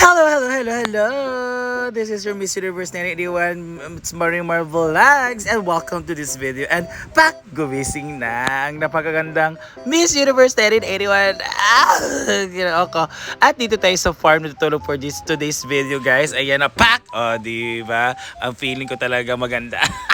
Hello, hello, hello, hello! This is your Miss Universe 981. It's Marie Marvel Vlogs and welcome to this video. And pak, gumising na ang napakagandang Miss Universe 981. Ah, ginawa ko. At dito tayo sa farm natutulog for this today's video, guys. Ayan na, pak! O, oh, di ba? Ang feeling ko talaga maganda.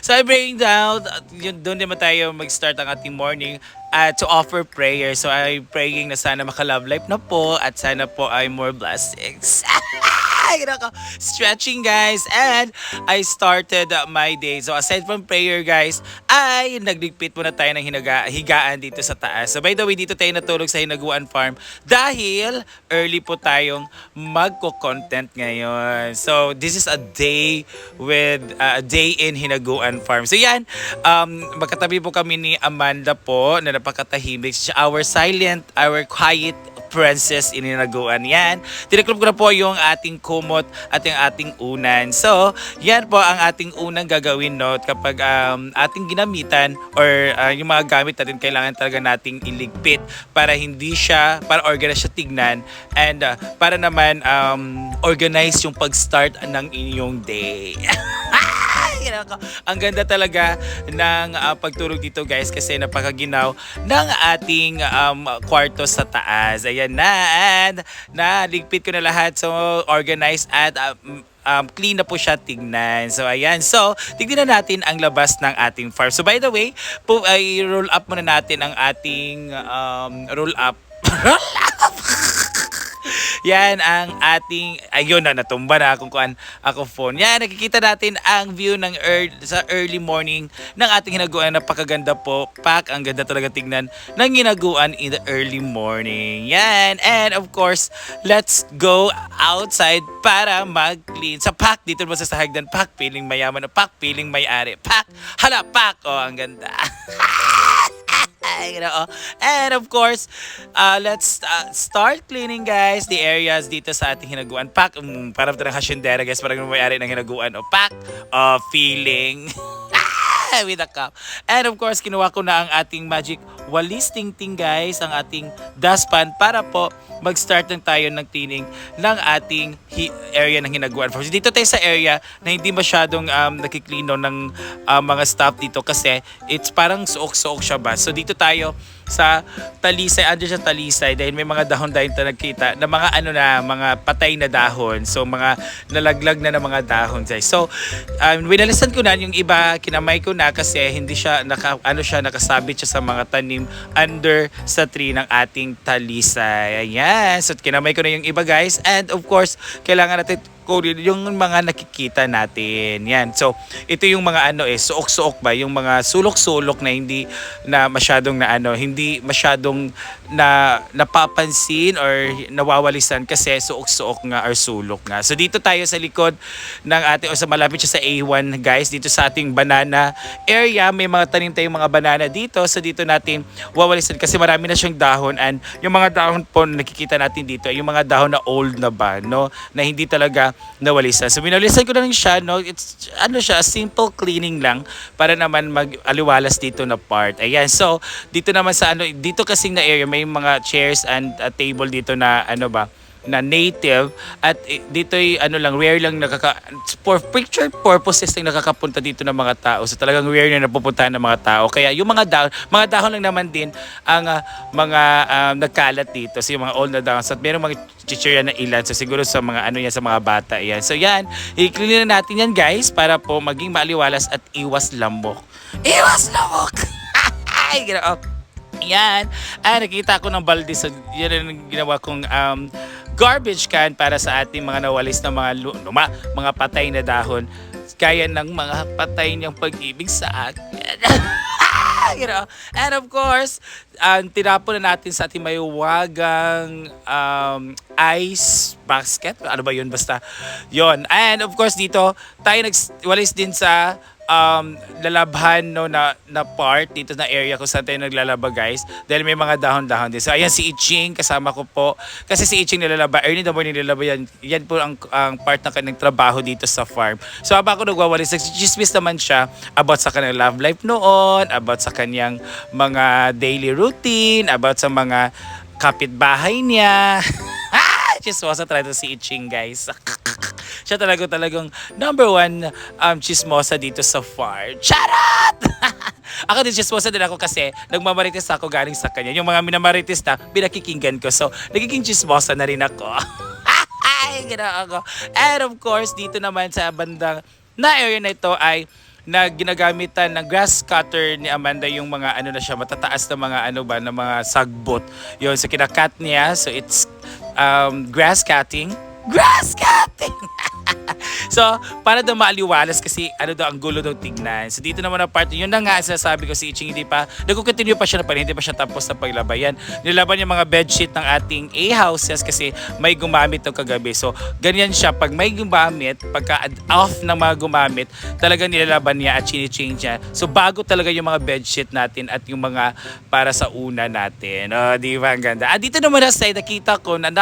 so I'm bringing down, yun, doon naman tayo mag-start ang ating morning uh, to offer prayer. So I'm praying na sana maka-love life na po at sana po ay more blessings. Ay, nako. Stretching guys and I started my day. So aside from prayer guys, ay nagligpit muna tayo ng hinaga, higaan dito sa taas. So by the way, dito tayo natulog sa Hinaguan Farm dahil early po tayong magko-content ngayon. So this is a day with uh, a day in Hinaguan Farm. So yan, um, magkatabi po kami ni Amanda po na napakatahimik. Our silent, our quiet princess ininaguan. Yan. Tinaklop ko na po yung ating kumot at yung ating unan. So, yan po ang ating unang gagawin no kapag um, ating ginamitan or uh, yung mga gamit natin kailangan talaga nating iligpit para hindi siya, para organize siya tignan and uh, para naman um, organize yung pag-start ng inyong day. Ay, nako. Ang ganda talaga ng uh, pagtulog dito guys kasi napakaginaw ng ating um, kwarto sa taas. Ayan na. And naligpit ko na lahat. So organized at um, um, clean na po siya tignan. So, ayan. So, tignan na natin ang labas ng ating farm. So, by the way, po, ay roll up muna natin ang ating um, roll up. roll up! Yan ang ating, ayun na, natumba na akong kuan, ako phone. Yan, nakikita natin ang view ng early, sa early morning ng ating hinaguan. Napakaganda po. Pak, ang ganda talaga tignan ng hinaguan in the early morning. Yan. And of course, let's go outside para mag-clean. Sa pak, dito naman sa sahagdan, pak, feeling mayaman pak, feeling may-ari. Pak, hala, pak. Oh, ang ganda. Ginoo. And of course, uh, let's uh, start cleaning guys the areas dito sa ating hinaguan. Pack, um, parang ito ng hasyendera guys, parang may-ari ng hinaguan. O pack, uh, feeling. with a cup. And of course, kinuha ko na ang ating magic walis ting-ting guys, ang ating dustpan para po mag-start ng tayo ng cleaning ng ating area ng hinaguan. Dito tayo sa area na hindi masyadong um, nakiklino ng um, mga staff dito kasi it's parang suok-suok siya ba. So dito tayo sa talisay, andyan sa talisay dahil may mga dahon dahil tayo nagkita na mga ano na, mga patay na dahon. So mga nalaglag na ng mga dahon guys. So um, winalisan ko na yung iba, kinamay ko na kasi hindi siya, naka, ano siya, nakasabit siya sa mga tanim under sa tree ng ating talisay. Ayan. So kinamay ko na yung iba guys. And of course, kailangan natin kunin yung mga nakikita natin. Yan. So, ito yung mga ano eh, suok-suok ba? Yung mga sulok-sulok na hindi na masyadong na ano, hindi masyadong na napapansin or nawawalisan kasi suok-suok nga or sulok nga. So, dito tayo sa likod ng ating, o sa malapit siya sa A1 guys, dito sa ating banana area, may mga tanim tayong mga banana dito. So, dito natin wawalisan kasi marami na siyang dahon and yung mga dahon po na nakikita natin dito, yung mga dahon na old na ba, no? Na hindi talaga nawalisan. So minalisan ko na lang siya, no? It's ano siya, simple cleaning lang para naman mag-aliwalas dito na part. Ayan. So dito naman sa ano, dito kasing na area may mga chairs and a table dito na ano ba, na native at dito ay ano lang rare lang nakaka for picture purposes lang nakakapunta dito ng mga tao. So talagang rare na napupuntahan ng mga tao. Kaya yung mga dahon mga dahon lang naman din ang ah, mga um, nagkalat dito. So yung mga old na dahon. So merong mga chichirya na ilan. So siguro sa mga ano yan sa mga bata yan so yan. I-clean na natin yan guys para po maging maliwalas at iwas lamok iwas lamok ay ganoon yan. Ah, nakita ko ng balde. Sa yan ang ginawa kong um, garbage can para sa ating mga nawalis na mga lu- luma, mga patay na dahon. Kaya ng mga patay niyang pag-ibig sa akin. you know? And of course, um, tinapon na natin sa ating mayuwagang um, ice basket. Ano ba yun? Basta yon And of course, dito, tayo nagwalis din sa um, lalabhan no, na, na part dito na area kung saan tayo naglalaba guys dahil may mga dahon-dahon din. So ayan si Iching kasama ko po kasi si Iching nilalaba early in the morning nilalaba yan. Yan po ang, ang part ng kanyang trabaho dito sa farm. So habang ako nagwawalis, nagchismis naman siya about sa kanyang love life noon, about sa kanyang mga daily routine, about sa mga kapitbahay niya. chismosa talaga si Iching, guys. Siya talaga talagang number one um, chismosa dito sa farm. Charot! ako din chismosa din ako kasi nagmamarites ako galing sa kanya. Yung mga minamarites na, pinakikinggan ko. So, nagiging chismosa na rin ako. Ay, ginawa ako. And of course, dito naman sa bandang na area na ito ay na ginagamitan ng grass cutter ni Amanda yung mga ano na siya matataas na mga ano ba na mga sagbot yun so kinakat niya so it's um, grass cutting grass cutting so, para daw maaliwalas kasi ano daw ang gulo daw tignan. So, dito naman ang part, yun na nga sinasabi ko si Iching hindi pa, nagkukontinue pa siya na pala, hindi pa siya tapos na paglabayan. Nilaban yung mga bedsheet ng ating A-houses kasi may gumamit ng kagabi. So, ganyan siya. Pag may gumamit, pagka off ng mga gumamit, talagang nilalaban niya at chini-change niya. So, bago talaga yung mga bedsheet natin at yung mga para sa una natin. Oh, di ba? Ang ganda. At dito naman na side, nakita ko na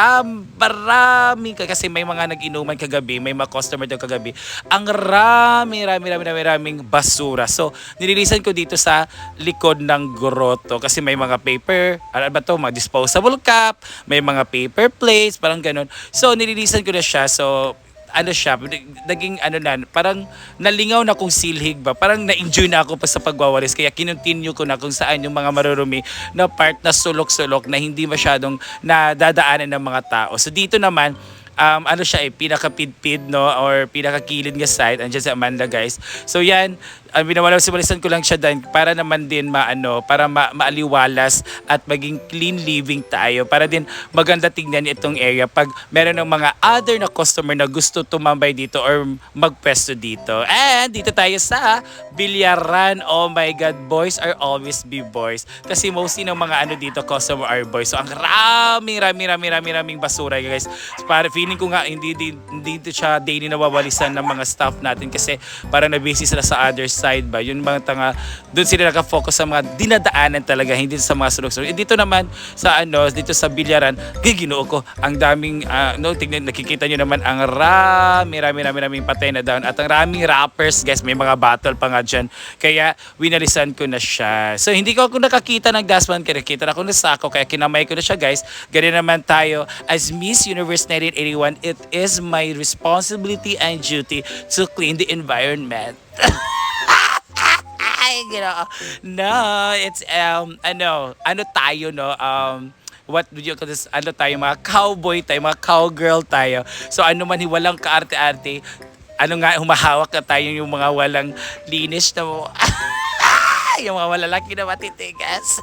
marami ka- kasi may mga nag-inuman kagabi, may mga customer daw kagabi. Ang rami, rami, rami, rami, raming basura. So, nililisan ko dito sa likod ng grotto kasi may mga paper, ano ba to, mga disposable cup, may mga paper plates, parang ganun. So, nililisan ko na siya. So, ano siya, naging ano na, parang nalingaw na kung silhig ba. Parang na-enjoy na ako pa sa pagwawalis. Kaya kinontinue ko na kung saan yung mga marurumi na part na sulok-sulok na hindi masyadong nadadaanan ng mga tao. So dito naman, um, ano siya eh, pinaka-pid-pid, no? Or pinaka-kilid nga side. Andiyan si Amanda, guys. So yan, uh, binawalaw-siwalisan ko lang siya din para naman din maano, para ma- maaliwalas at maging clean living tayo. Para din maganda tingnan itong area pag meron ng mga other na customer na gusto tumambay dito or magpwesto dito. And dito tayo sa Bilyaran. Oh my God, boys are always be boys. Kasi mostly ng mga ano dito, customer are boys. So ang rami, rami, rami, rami, raming basura guys. Para feeling ko nga hindi, hindi, hindi siya daily nawawalisan ng mga staff natin kasi para na busy sila sa other side ba. Yun mga tanga, doon sila nakafocus sa mga dinadaanan talaga, hindi sa mga sulok-sulok. Eh, dito naman sa ano, dito sa Bilyaran, giginoo ko, ang daming, ah, no, tignan, nakikita nyo naman ang rami, rami, rami, raming patay na down at ang raming rappers, guys, may mga battle pa nga dyan. Kaya, winalisan ko na siya. So, hindi ko ako nakakita ng dustpan, kaya nakita na ako ng sako, kaya kinamay ko na siya, guys. Ganyan naman tayo, as Miss Universe 1981, it is my responsibility and duty to clean the environment. Ginoo. No, it's, um, ano, ano tayo, no, um, what would you call this, ano tayo, mga cowboy tayo, mga cowgirl tayo. So, ano man, walang kaarte-arte, ano nga, humahawak na tayo yung mga walang linis na mo. yung mga malalaki na matitigas.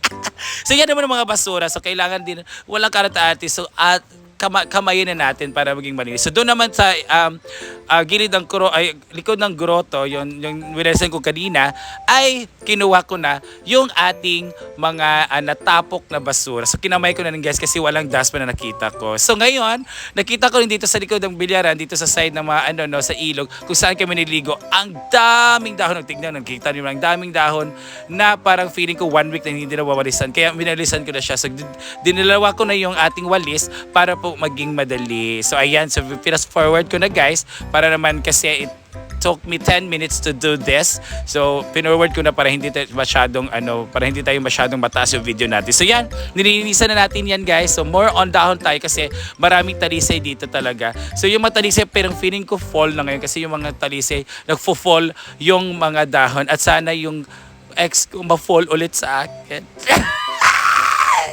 so, yan naman ang mga basura. So, kailangan din, walang kaarte-arte. So, at, kama, kamayin na natin para maging malinis. So doon naman sa um, uh, gilid ng kuro, ay, likod ng groto, yung, yung winesen ko kanina, ay kinuha ko na yung ating mga uh, natapok na basura. So kinamay ko na ng guys kasi walang dustpan na nakita ko. So ngayon, nakita ko rin dito sa likod ng bilyaran, dito sa side ng mga ano no, sa ilog, kung saan kami niligo. Ang daming dahon, tignan, nakita niyo ang daming dahon na parang feeling ko one week na hindi na wawalisan. Kaya minalisan ko na siya. So din- dinalawa ko na yung ating walis para po maging madali. So ayan, so fast forward ko na guys para naman kasi it took me 10 minutes to do this. So, pinorward ko na para hindi tayo masyadong ano, para hindi tayo masyadong mataas yung video natin. So, yan, nilinisan na natin yan guys. So, more on dahon tayo kasi maraming talisay dito talaga. So, yung mga talisay, pero feeling ko fall na ngayon kasi yung mga talisay, nagfo-fall yung mga dahon at sana yung ex ko ma-fall ulit sa akin.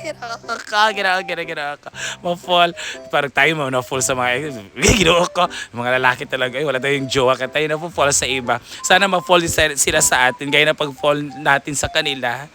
ginawa ko, ginawa, ko. Ma-fall. Parang tayo mo na-fall sa mga, ginawa ko. Mga lalaki talaga, eh, wala tayong jowa ka tayo na-fall sa iba. Sana ma-fall sila sa atin, gaya na pag-fall natin sa kanila.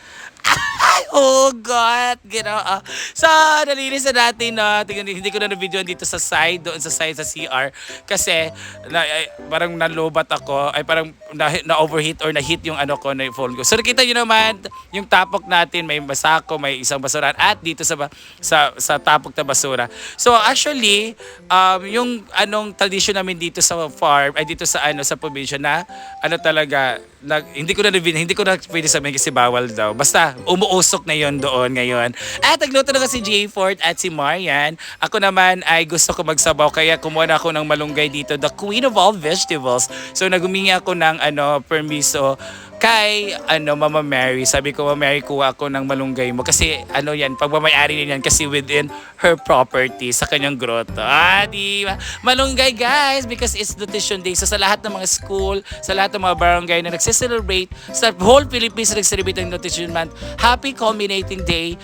Oh God, ginawa. So, nalinis na natin na, tingnan, hindi ko na na-video dito sa side, doon sa side sa CR. Kasi, na, ay, parang nalobat ako, ay parang na, na-overheat or na-hit yung ano ko, na phone ko. So, nakita nyo naman, yung tapok natin, may basako, may isang basura, at dito sa, sa, sa tapok na basura. So, actually, um, yung anong tradition namin dito sa farm, ay dito sa ano, sa probinsya na, ano talaga, na, hindi ko na hindi ko na pwede sabihin kasi bawal daw. Basta umuusok na yon doon ngayon. At nagluto na si Jay Ford at si Marian. Ako naman ay gusto ko magsabaw kaya kumuha na ako ng malunggay dito, the queen of all vegetables. So nagumingi ako ng ano permiso kay ano Mama Mary. Sabi ko, Mama Mary, kuha ako ng malunggay mo. Kasi ano yan, pagmamayari din yan kasi within her property sa kanyang grotto. Ah, di ba? Malunggay guys because it's nutrition day. So sa lahat ng mga school, sa lahat ng mga barangay na nagse-celebrate, sa whole Philippines na nag-celebrate ng Nutrition Month, happy culminating day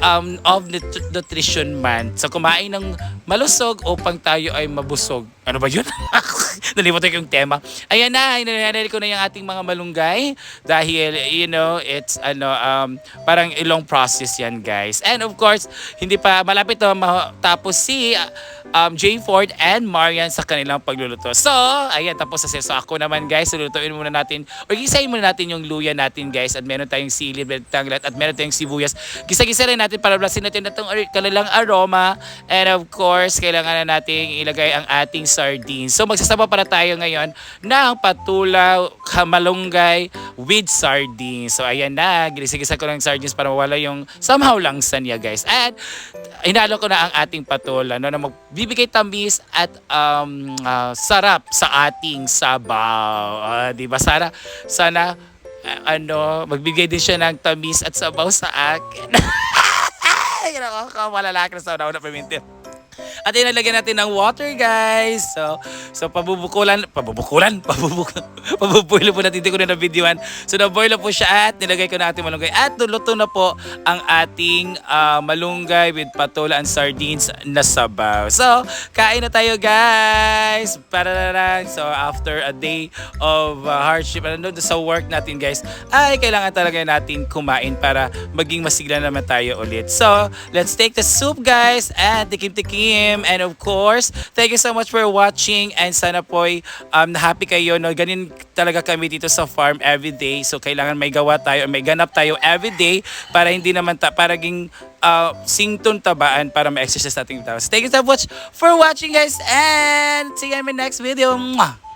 um, of Nut- Nutrition Month. So kumain ng malusog upang tayo ay mabusog. Ano ba yun? Nalimutan ko yung tema. Ayan na, hinanari ko na yung ating mga malunggay dahil, you know, it's ano, um, parang ilong process yan, guys. And of course, hindi pa malapit na matapos si um, Jay Ford and Marian sa kanilang pagluluto. So, ayan, tapos na sila. So, ako naman, guys, lulutuin muna natin, or gisahin muna natin yung luya natin, guys, at meron tayong sili, meron tayong at meron tayong sibuyas. Gisa-gisa rin natin para blasin natin itong kanilang aroma. And of course, kailangan na natin ilagay ang ating sardines. So, magsasama para tayo ngayon ng patula, kamalunggay with sardines. So, ayan na. Ginisa-gisa ko ng sardines para mawala yung somehow langsa niya, guys. And, hinalo ko na ang ating patula, no, na magbibigay tamis at um, ah, sarap sa ating sabaw. Ah, di ba, Sara? Sana, ah, ano, magbigay din siya ng tamis at sabaw sa akin. Nakakamalala ka sa una pamintin. At inalagyan natin ng water, guys. So, so pabubukulan, pabubukulan, pabubukulan, pabubulo po natin. Hindi ko na na-videoan. So, na-boil na po siya at nilagay ko na ating malunggay. At luto na po ang ating ah, malunggay with patola and sardines na sabaw. So, kain na tayo, guys. Para lang. So, after a day of ah, hardship, ano, sa work natin, guys, ay kailangan talaga natin kumain para maging masigla naman tayo ulit. So, let's take the soup, guys, and tikim-tikim. And of course, thank you so much for watching and sana po'y um, na-happy kayo. No? Ganin talaga kami dito sa farm every day. So, kailangan may gawa tayo, may ganap tayo every day para hindi naman ta para ging uh, sington tabaan para ma-exercise natin yung thank you so much for watching, guys, and see you in my next video. Mwah!